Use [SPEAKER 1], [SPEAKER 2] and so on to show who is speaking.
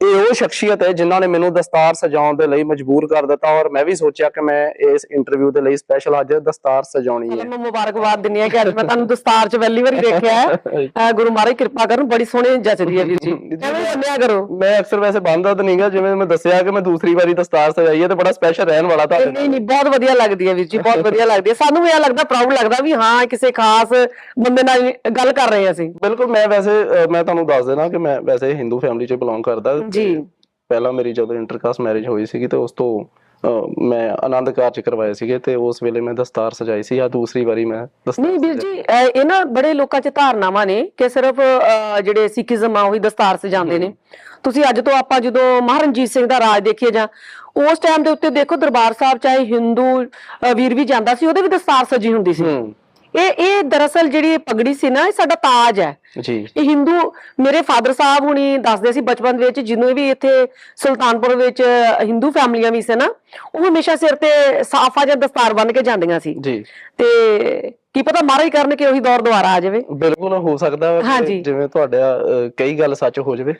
[SPEAKER 1] ਇਹ ਉਹ ਸ਼ਖਸੀਅਤ ਹੈ ਜਿਨ੍ਹਾਂ ਨੇ ਮੈਨੂੰ ਦਸਤਾਰ ਸਜਾਉਣ ਦੇ ਲਈ ਮਜਬੂਰ ਕਰ ਦਿੱਤਾ ਔਰ ਮੈਂ ਵੀ ਸੋਚਿਆ ਕਿ ਮੈਂ ਇਸ ਇੰਟਰਵਿਊ ਦੇ ਲਈ ਸਪੈਸ਼ਲ ਅੱਜ ਦਸਤਾਰ ਸਜਾਉਣੀ ਹੈ।
[SPEAKER 2] ਮੈਂ ਮੁਬਾਰਕਬਾਦ ਦਿੰਨੀ ਆ ਕਿ ਅੱਜ ਮੈਂ ਤੁਹਾਨੂੰ ਦਸਤਾਰ 'ਚ ਪਹਿਲੀ ਵਾਰੀ ਦੇਖਿਆ ਹੈ। ਗੁਰੂ ਮਹਾਰਾਜ ਕਿਰਪਾ ਕਰਨ ਬੜੀ ਸੋਹਣੀ ਜੱਚਦੀ ਹੈ ਵੀਰ ਜੀ। ਐਵੇਂ ਬੰਨਿਆ ਕਰੋ?
[SPEAKER 1] ਮੈਂ ਅਕਸਰ ਵੈਸੇ ਬੰਦਾ ਤਾਂ ਨਹੀਂਗਾ ਜਿਵੇਂ ਮੈਂ ਦੱਸਿਆ ਕਿ ਮੈਂ ਦੂਸਰੀ ਵਾਰੀ ਦਸਤਾਰ ਸਜਾਈ ਹੈ ਤੇ ਬੜਾ ਸਪੈਸ਼ਲ ਰਹਿਣ ਵਾਲਾ ਤੁਹਾਡੇ
[SPEAKER 2] ਨਹੀਂ ਨਹੀਂ ਬਹੁਤ ਵਧੀਆ ਲੱਗਦੀ ਹੈ ਵੀਰ ਜੀ ਬਹੁਤ ਵਧੀਆ ਲੱਗਦੀ ਹੈ। ਸਾਨੂੰ ਵੀ ਇਹ ਲੱਗਦਾ ਪ੍ਰਾਊਡ ਲੱਗਦਾ ਵੀ ਹਾਂ ਕਿਸੇ ਖਾਸ ਬੰਦੇ ਨਾਲ ਗੱਲ ਕਰ ਰਹੇ ਹਾਂ ਅਸੀਂ।
[SPEAKER 1] ਬਿਲਕੁਲ ਮੈਂ ਵੈਸੇ ਮੈਂ ਤੁਹਾਨੂੰ ਦੱਸ ਦੇਣਾ ਕਿ ਮੈਂ ਵੈਸੇ ਹਿੰਦੂ ਫੈਮਿਲੀ ਚ ਬਿਲੋਂਗ ਕਰਦਾ।
[SPEAKER 2] ਜੀ।
[SPEAKER 1] ਪਹਿਲਾਂ ਮੇਰੀ ਜਦੋਂ ਇੰਟਰਕਾਸਟ ਮੈਰਿਜ ਹੋਈ ਸੀਗੀ ਤੇ ਉਸ ਤੋਂ ਮੈਂ ਆਨੰਦ ਕਾਰਜ ਕਰਵਾਏ ਸੀਗੇ ਤੇ ਉਸ ਵੇਲੇ ਮੈਂ ਦਸਤਾਰ ਸਜਾਈ ਸੀ ਆ ਦੂਸਰੀ ਵਾਰੀ ਮੈਂ
[SPEAKER 2] ਨਹੀਂ ਵੀਰ ਜੀ ਇਹ ਨਾ ਬੜੇ ਲੋਕਾਂ 'ਚ ਧਾਰਨਾਵਾਂ ਨੇ ਕਿ ਸਿਰਫ ਜਿਹੜੇ ਸਿੱਖੀਜ਼ਮ ਆ ਉਹੀ ਦਸਤਾਰ ਸਜਾਉਂਦੇ ਨੇ। ਤੁਸੀਂ ਅੱਜ ਤੋਂ ਆਪਾਂ ਜਦੋਂ ਮਹਾਰਣਜੀਤ ਸਿੰਘ ਦਾ ਰਾਜ ਦੇਖੀਏ ਜਾਂ ਉਸ ਟਾਈਮ ਦੇ ਉੱਤੇ ਦੇਖੋ ਦਰਬਾਰ ਸਾਹਿਬ ਚਾਹੇ ਹਿੰਦੂ ਵੀਰ ਵੀ ਜਾਂਦਾ ਸੀ ਉਹਦੇ ਵੀ ਦਸਤਾਰ ਸਜੀ ਹੁੰਦੀ ਸੀ। ਇਹ ਇਹ ਦਰਅਸਲ ਜਿਹੜੀ ਪਗੜੀ ਸੀ ਨਾ ਇਹ ਸਾਡਾ ਤਾਜ ਹੈ।
[SPEAKER 1] ਜੀ।
[SPEAKER 2] ਇਹ ਹਿੰਦੂ ਮੇਰੇ ਫਾਦਰ ਸਾਹਿਬ ਹੁਣੀ ਦੱਸਦੇ ਸੀ ਬਚਪਨ ਵਿੱਚ ਜਿਹਨੂੰ ਵੀ ਇੱਥੇ ਸੁਲਤਾਨਪੁਰ ਵਿੱਚ ਹਿੰਦੂ ਫੈਮਲੀਆਂ ਵੀ ਸੀ ਨਾ ਉਹ ਹਮੇਸ਼ਾ ਸਿਰ ਤੇ ਸਾਫਾ ਜਾਂ ਦਸਤਾਰ ਬੰਨ ਕੇ ਜਾਂਦੀਆਂ ਸੀ।
[SPEAKER 1] ਜੀ।
[SPEAKER 2] ਤੇ ਕੀ ਪਤਾ ਮਹਾਰਾਜ ਕਰਨ ਕਿ ਉਹੀ ਦੌਰ ਦੁਬਾਰਾ ਆ ਜਾਵੇ।
[SPEAKER 1] ਬਿਲਕੁਲ ਹੋ ਸਕਦਾ। ਜਿਵੇਂ ਤੁਹਾਡਾ ਕਈ ਗੱਲ ਸੱਚ ਹੋ ਜਾਵੇ।